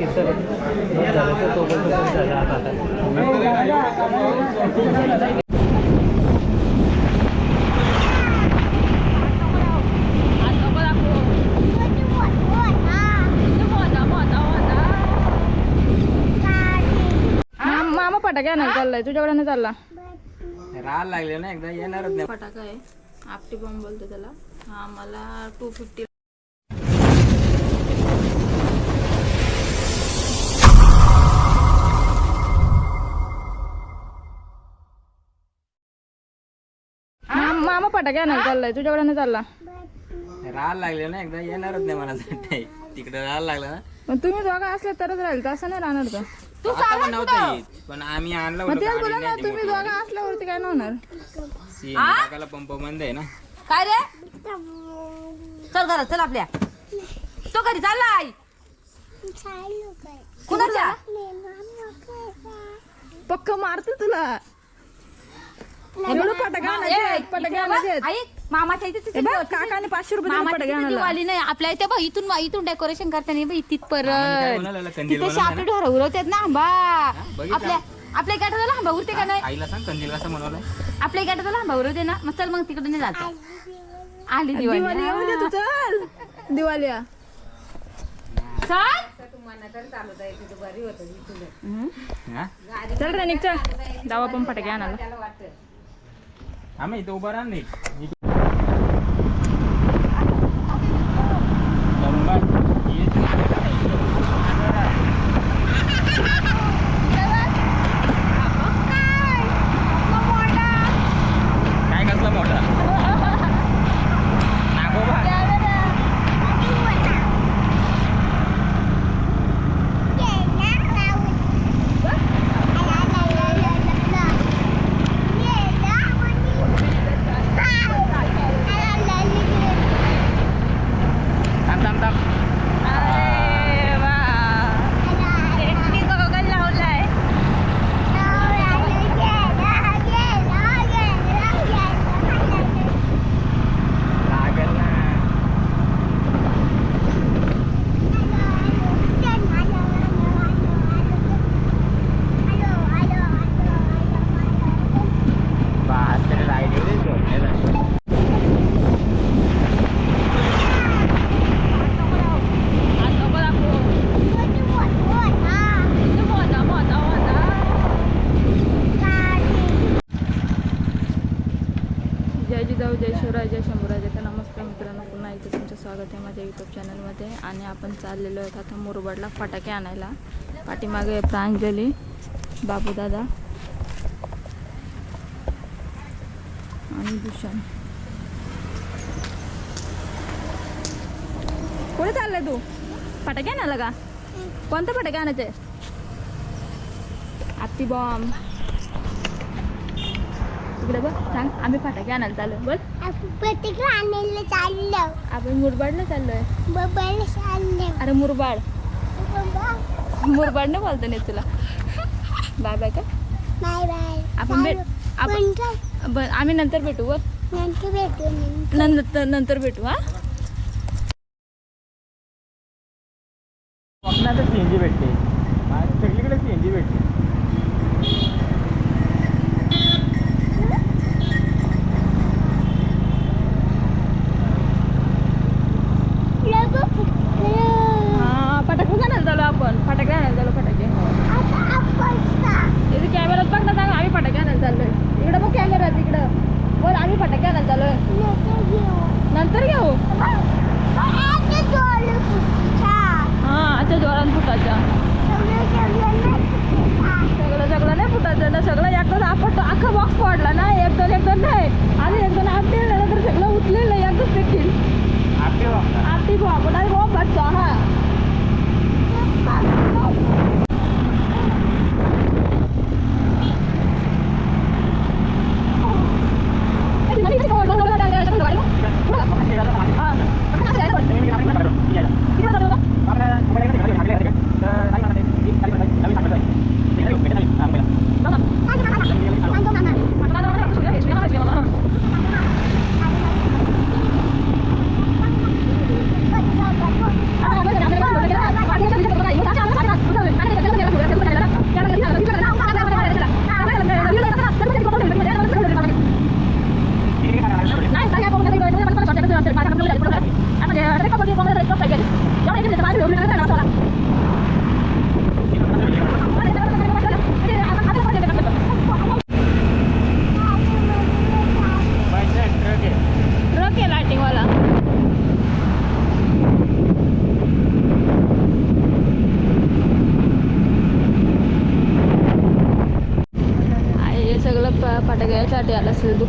केसर झालं तर तो बोलतो पण झाला आता. माम- मामा फटाक्या नाही चाललाय तुझ्याकडे नाही चालला. राहायला लागले ना एकदा येणारच नाही. फटाका आहे. आपटी बॉम्ब बोलतो त्याला. हा मला टू फिफ्टी मामा फटाक्या नाही चाललाय. तुझ्याकडे नाही चालला. राहायला लागले ना एकदा येणारच नाही मला. तिकडे राहायला लागलं ना. मग तुम्ही दोघं असले तरच राहील तसं नाही राहणार का आता पण नव्हतं येत. पण आम्ही आणलं मग होतं तेच गाडी बोला ना ती तुम्ही. दोघं असल्यावरती काय नाही होणार टाकायला पंप बंद आहे ना. काय रे? चल घरात चल आपल्या. तो घरी चाललाय. कुणाच्या? पक्क मारते तुला. एवढं मामाच्या इथे काकाने पाचशे रुपये नाही आपल्या इथे बघ इथून इथून डेकोरेशन करताना बघ तिथपर्यंत? कंदील तिथे शापी ढोर उरवतात ना आंबा? आपल्या आपल्या गाठाला आंबा उरते का नाही? आईला सांग कंदील कसं बनवलाय. आपल्या गाठाला आंबा उरवते ना मग चल मग तिकडे नाही जात. आली दिवाळी. दिवाळी येऊ दे तू चल. दिवाळी. चल. हा चल रे निघ चल. जाऊ आपण फटाके आणायला. आम्ही इथं उभं राहा नाही काय कसला मोठा नागोबा थांब थांब थांब लागल ना बास तरी लाइट येऊ दे झोपलेला. जय जिजाऊ जय शिवराय जय शंभूराज तर नमस्कार मित्रांनो पुन्हा एकदा तुमचं स्वागत आहे माझ्या यूट्यूब चॅनलमध्ये आणि आपण चाललेलो आहेत. आता मुरबाडला फटाके आणायला. पाठीमागे आहे प्रांजली बाबूदादा आणि भूषण. कुठे चाललाय तू? फटाके आणायला का? कोणते फटाके आणायचे? आत्ती बॉम्ब इकडे बघ सांग आम्ही फटाके आणायला चालू बोल. आणायला चाललं. आपण मुरबाडला चाललोय. चाललं. अरे मुरबाड. मुरबाड. नाही बोलतो नाही तुला. बाय बाय का? Bye bye. आपण भेट आपण आम्ही नंतर भेटू वर नंतर भेटू नंतर. नंतर नंतर भेटू हा?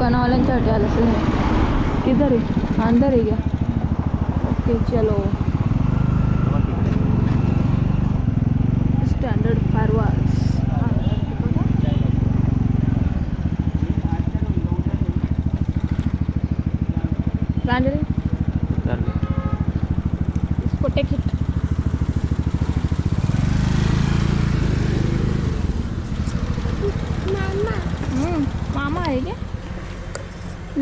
आलं असेल आलं असेल हे. किधर आहे? अंदर आहे क्या ओके चलो. स्टँडर्ड फारवास प्रांजली इसको टेक इट मामा मामा आहे क्या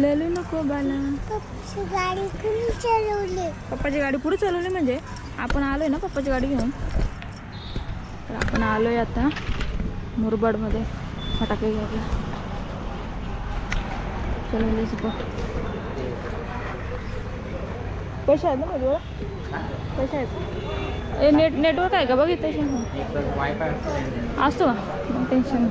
ले लो नको बाला पप्पाची गाडी कुणी चालवली? पप्पाची गाडी पुढे चालवली म्हणजे? आपण आलोय ना पप्पाची गाडी घेऊन? तर आपण आलोय आता मुरबाडमध्ये. फटाके घ्यायला. चलो लेट्स गो पैसे आहेत ना माझ्यावर पैसे आहेत. ए नेट नेटवर्क आहे का? बघितलं वायफाय असतो का? मग टेन्शन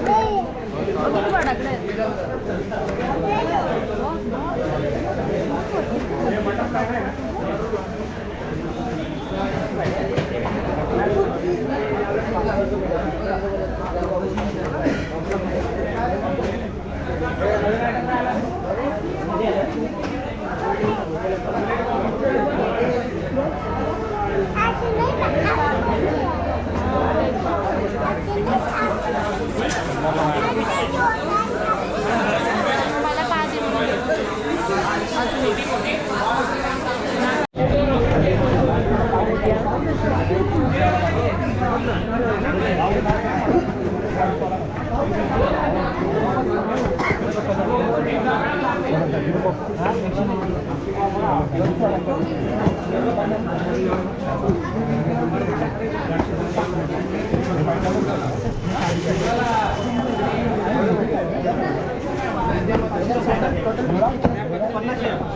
नाही. किती फटाकडे आहेत? मला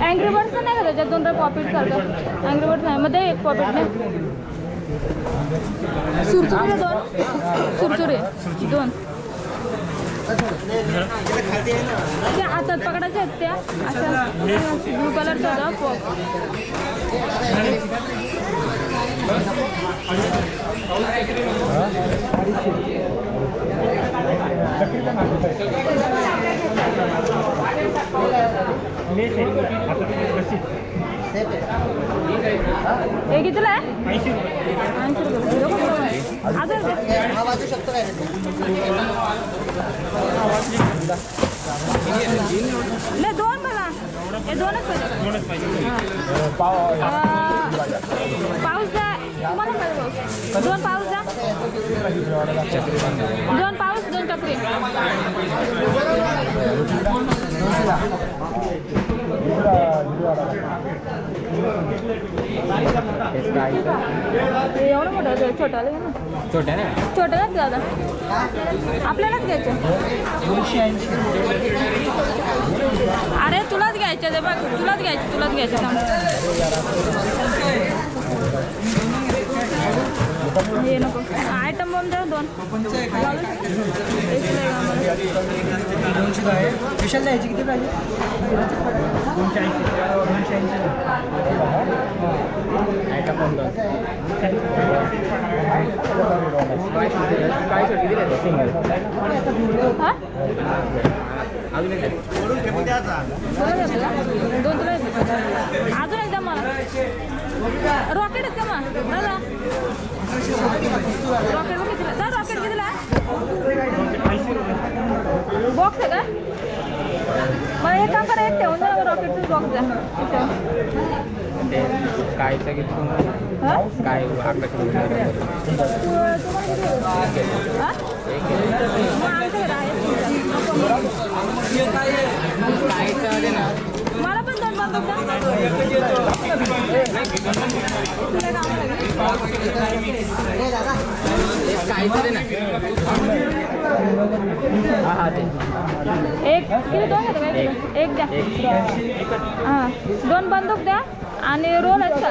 अँग्री बर्ड्स नाही का त्याच्यात दोन पॉपिट करतात? अँग्री बर्ड्स नाही. मध्ये एक पॉपिट नाही. सुरसुरे दोन सुरसुरे दोन. त्या हातात पकडायच्या आहेत त्या. अशा ब्लू कलरचा होता पॉप हे कितीला आहे? ऐंशी रुपये. हे नाही दोन बघा. हे दोनच पाहिजे पाऊस द्या तुम्हाला दोन पाऊस द्या दोन पाऊस दोन टपरी. एवढं मोठं ना छोट्या आपल्यालाच घ्यायचं अरे तुलाच घ्यायचं ते बघ तुलाच घ्यायचं तुलाच घ्यायचं. थांब. हे नको. आयटम बॉम्ब द्या दोन. आम्हाला. विशाल द्यायची किती पाहिजे? दोनशे ऐंशी दोनशे ऐंशी दोन अजून तुला अजून एकदा मला रॉकेट आहेत का मग दादा रॉकेट किती दादा रॉकेट कितीला बॉक्स आहे का? मला एक काम करा एक ठेवून बॉक्स स्कायचं किती स्काय आकाश मला पण दोन एक किती दोन एक द्या. हां दोन बंदूक द्या आणि रोल आहेत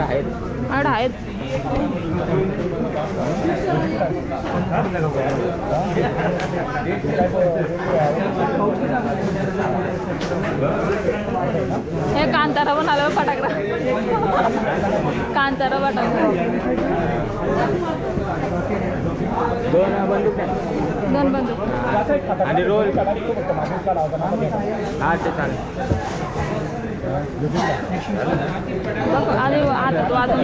आहेत आड आहेत. हे कांतारा पण आलं फटाकडा. कांतारा फटाकडा. दोन बंदूक. दोन बंदूक आणि रोल. हा ते चालेल. बघ आणि आता तू आता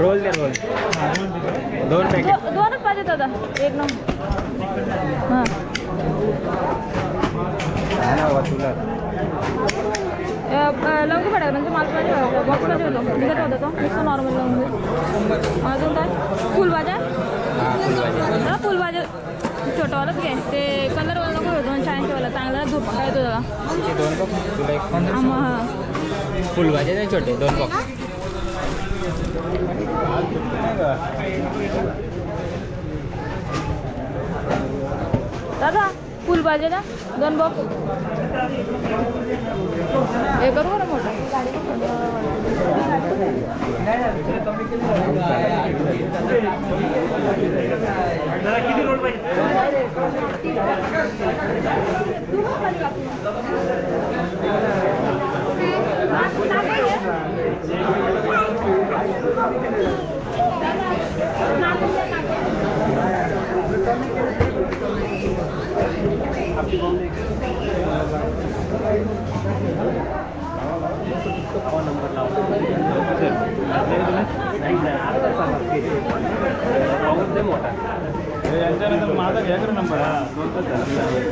रोल द्या रोल. दोन पॅकेट दो- दोनच पाहिजे दादा एक नंबर. हां. लवंगी फटाकडा म्हणजे माल पाहिजे होता बॉक्स पाहिजे होतो. निघत होता. तो नुसतं नॉर्मल लवंगी. अजून काय? फुलभाज्या? हा फुलभाज्या. छोटंवालंच घे. ते कलरवाला नको दोनशे ऐंशीवाला चांगला धूप काय त्याला दोन बॉक्स तुला एक आम्हा हां. फुलभाजे नाही छोटे दोन बॉक्स दादा फुलभाजी ना? दोन बॉक्स हे करू बरं मोठं? ஃபோன் நம்பர் நான் மாதம் ஏக்கர் நம்பரா சொல்லுங்கள் சார்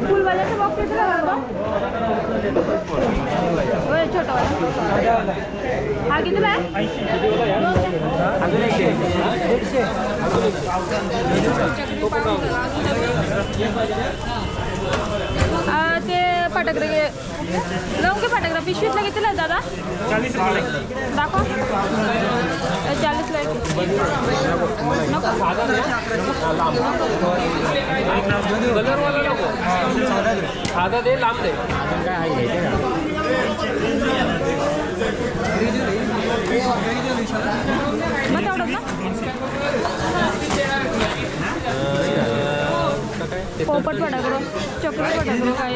फुलवाल्याचा बॉक्स किती लागला होय छोटावाला. हा कितीला आहे अजून पाहिजे दे. आ, ते फटाकडे लवंगी फटाकडा पिशवीतला कितीला आहे दादा? दाखव ए, चाळीसला आहे नको साधा दे लांब दे अजून काय आहे घ्यायचे का मग तेवढंच ना पोपट फटाकडं चक्र फटाकडं काय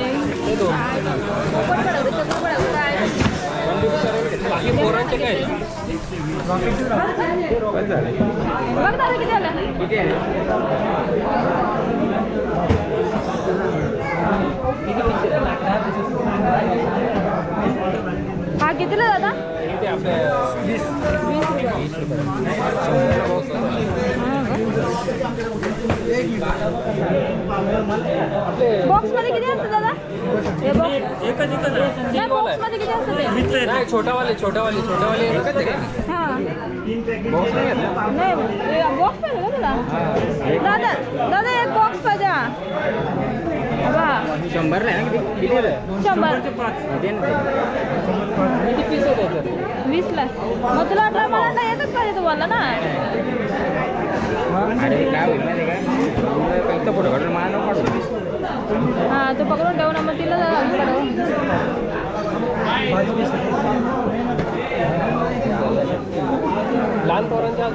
दादा हा कितीला दादा वीस रुपये बॉक्समध्ये किती असतं दादा? बॉक्स एकच एकच बॉक्समध्ये किती असतं ते? नाही छोटावाले छोटावाले छोटावाले एकच आहे का? हा. बॉक्स नाही बॉक्स पाहिजे का तुला दादा? दादा एक बॉक्स पाहिजे हा बा शंभरला आहे ना किती किती आहे शंभर दे ना ते. किती पीस आहे त्याच्यात वीसला मग तुला अठरा मला नाही येतच पाहिजे तुम्हाला ना अरे काय होईल माहिती आहे का फक्त फोटो काढून मला नको काढू हा तू पकडून ठेव ना मग तिला पाठव. लहान पोरांच्या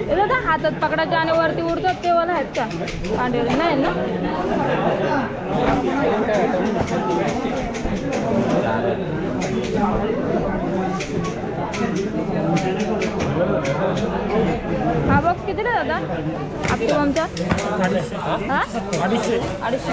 हे दादा हातात पकडायचे आणि वरती उडतात ते वाला आहेत का? पांढरे नाही ना? हा बॉक्स कितीला दादा? आपल्या आमच्या? हा? अडीचशे. अडीचशे.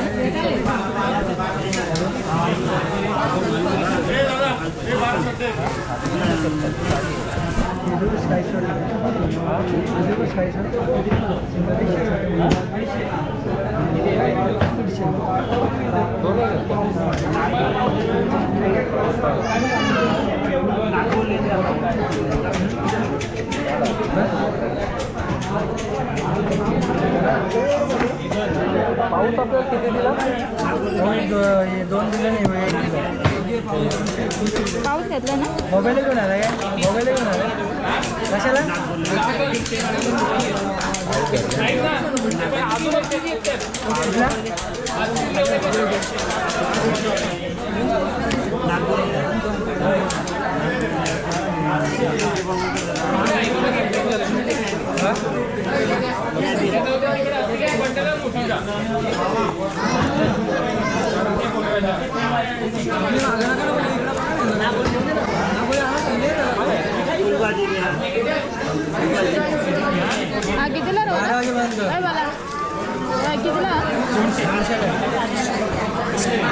पाऊस आपल्याला किती दिला? दोन दिले नाही पाऊस घेतला ना? मोबाईल घेऊन आला काय? मोबाईल घेऊन आला कशाला? कितीला कितीला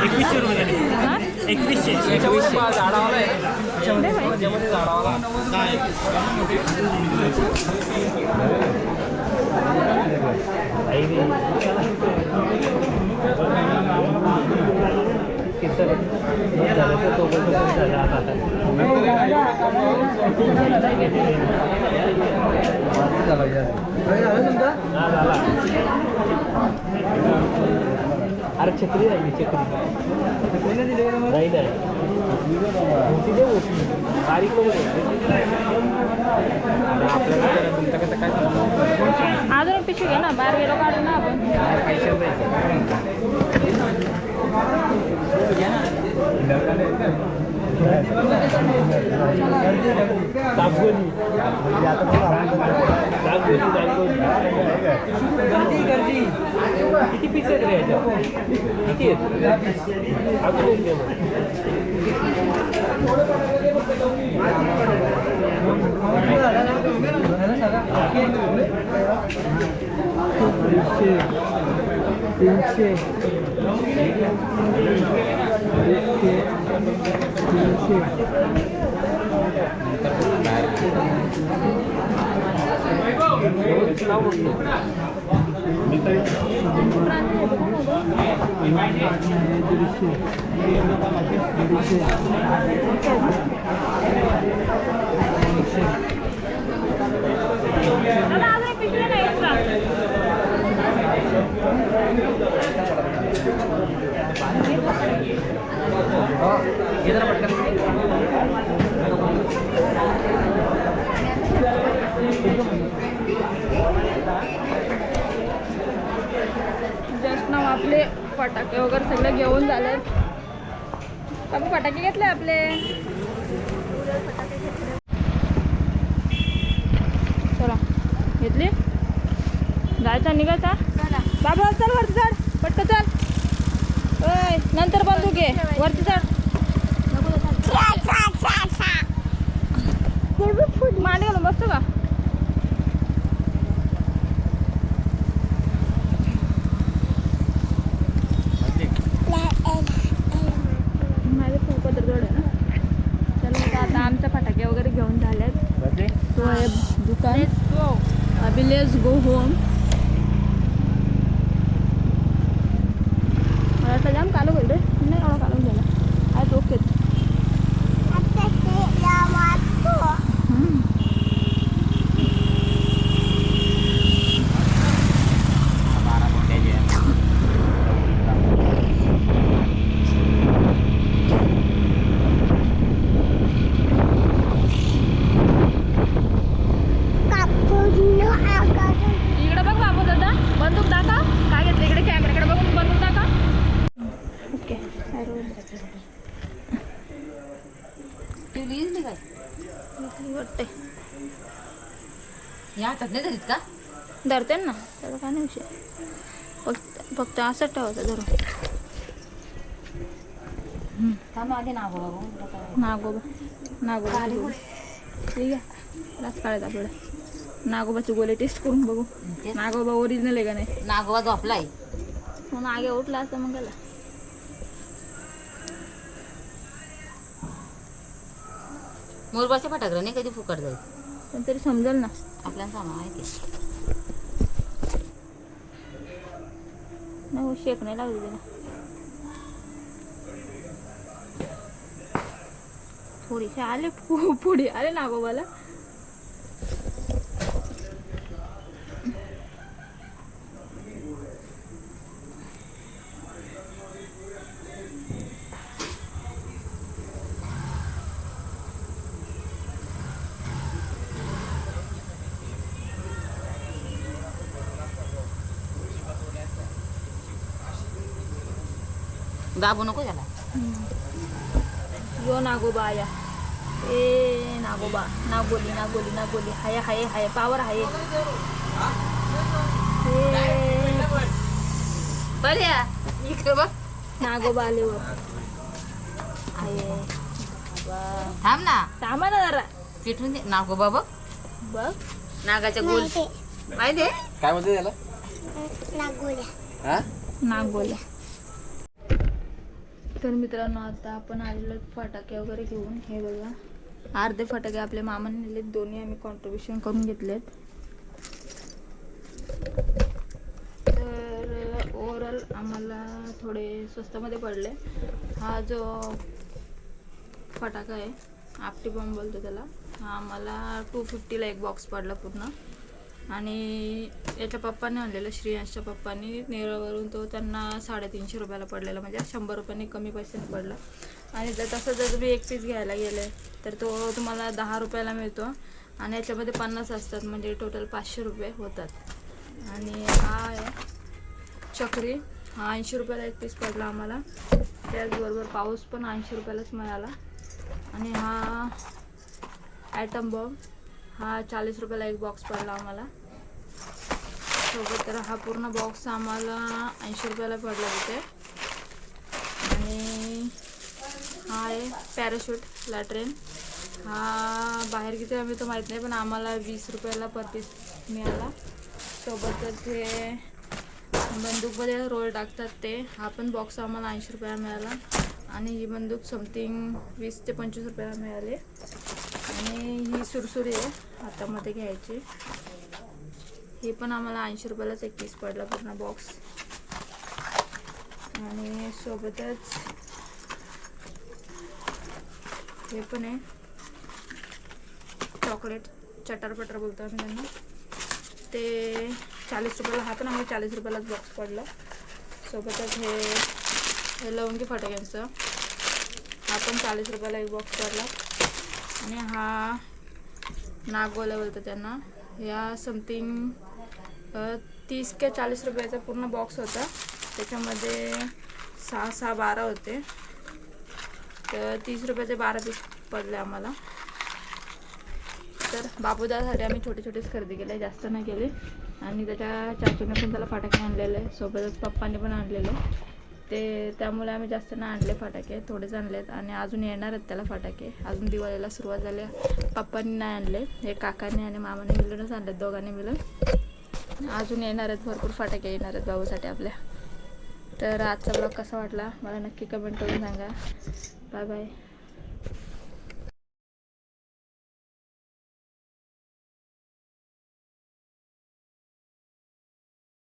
एकवीसशे रुपये एकवीसशे एकवीसशे झाडावाला आहे नाही बाई. त्याच्यामध्ये झाडावाला अरे छत्री राहिली छत्री नाही नाही मोठी बारीक तुमचं कसं काय अजून पिशवी घे ना बाहेर गेलो काढू ना आपण. गर्दी गर्दी किती पीस आहेत रे किती तीनशे तीनशे दादा, अजून एक पिशवी नाही extra. जस्ट नाव आपले वगैरे सगळे घेऊन झालेत बाबू फटाके घेतले आपले? चला घेतली? जायचा निघायचा? बाबा चल वरती चढ. पटकन चल. नंतर बंदूक घे. वरती चढ. village, go home. हातात नाही धरीत का? धरते ना त्याचा काय नाही विषय. फक्त फक्त असं ठेवायचं धरून. नागोबा नागोबा ठीक आहे. रास काढायचा आपल्याला. नागोबाचे गोले टेस्ट करून बघू. नागोबा ओरिजिनल आहे का नाही? नागोबा झोपलाय. म्हणून आगे उठला असं मग गेला. मोरबाच्या फटाकडे नाही कधी फुकट जायचं पण तरी समजेल ना. आपल्याला सामान माहिती नाही हो, शेक नाही लागली त्याला थोडीशी आले पु- पुढे आले नागोबाला दाबू नको त्याला. यो नागोबा आया ए नागोबा नागोली नागोली नागोली. हाय हाय हाय पावर हाय. बरे इकडे बघ. नागोबा आले वर हाय. बाबा थांब ना. थांबा ना जरा. पिठून दे. नागोबा बघ बघ. नागाच्या गोल. माहिती काय म्हणते त्याला? नागोल्या. हा? नागोल्या. तर मित्रांनो आता आपण आलेलो फटाके वगैरे घेऊन. हे बघा. अर्धे फटाके आपल्या मामाने नेलेत. दोन्ही आम्ही कॉन्ट्रीब्युशन करून घेतलेत. तर ओव्हरऑल आम्हाला थोडे स्वस्तामध्ये पडले. हा जो फटाका आहे आपटी बॉम्ब बोलतो त्याला हा आम्हाला टू फिफ्टीला एक बॉक्स पडला पूर्ण. आणि याच्या पप्पाने आणलेलं श्रेयांशच्या पप्पानी नेरळवरून तो त्यांना साडेतीनशे रुपयाला पडलेला म्हणजे शंभर रुपयांनी कमी पैशाने पडला. आणि जर तसं जर तुम्ही एक पीस घ्यायला गेले तर तो तुम्हाला दहा रुपयाला मिळतो. आणि याच्यामध्ये पन्नास असतात म्हणजे टोटल पाचशे रुपये होतात. आणि हा आहे चक्री. हा ऐंशी रुपयाला एक पीस पडला आम्हाला. त्याचबरोबर पाऊस पण ऐंशी रुपयालाच मिळाला. आणि हा ॲटम बॉम्ब हा चाळीस रुपयाला एक बॉक्स पडला आम्हाला. सोबत तर हा पूर्ण बॉक्स आम्हाला ऐंशी रुपयाला पडला तिथे. आणि हा आहे पॅराशूट लॅट्रेन हा बाहेर किती आम्ही तो माहीत नाही पण आम्हाला वीस रुपयाला पर पीस मिळाला सोबतच हे बंदूकमध्ये रोल टाकतात ते. हा पण बॉक्स आम्हाला ऐंशी रुपयाला मिळाला. आणि ही बंदूक समथिंग वीस ते पंचवीस रुपयाला मिळाली. आणि ही सुरसुरी आहे हातामध्ये घ्यायची. हे पण आम्हाला ऐंशी रुपयालाच एक पीस पडला पूर्ण बॉक्स आणि सोबतच हे पण आहे. चॉकलेट चटरपटर बोलतो आम्ही त्यांना. ते चाळीस रुपयाला हा पण आम्हाला चाळीस रुपयालाच बॉक्स पडला. सोबतच हे हे लवंगी फटाक्यांचं. हा पण चाळीस रुपयाला एक बॉक्स पडला. आणि हा नागोला बोलतो त्यांना. या समथिंग तीस किंवा चाळीस रुपयाचा पूर्ण बॉक्स होता. त्याच्यामध्ये सहा सहा बारा होते. तर तीस रुपयाचे बारा पीस पडले आम्हाला. तर बापूदासाठी आम्ही छोटे छोटेच खरेदी केले. जास्त नाही केले. आणि त्याच्या चाचूने पण त्याला फटाके आणलेले. सोबतच पप्पाने पण आणलेले. ते त्यामुळे आम्ही जास्त नाही आणले फटाके थोडेच आणलेत आणि अजून येणार आहेत त्याला फटाके. अजून दिवाळीला सुरुवात झाली पप्पांनी नाही आणले हे काकाने आणि मामाने मिळूनच आणलेत दोघांनी मिळून. अजून येणार आहेत भरपूर फटाके येणार आहेत बाबूसाठी आपल्या. तर आजचा ब्लॉग कसा वाटला? मला नक्की कमेंट करून सांगा. Bye bye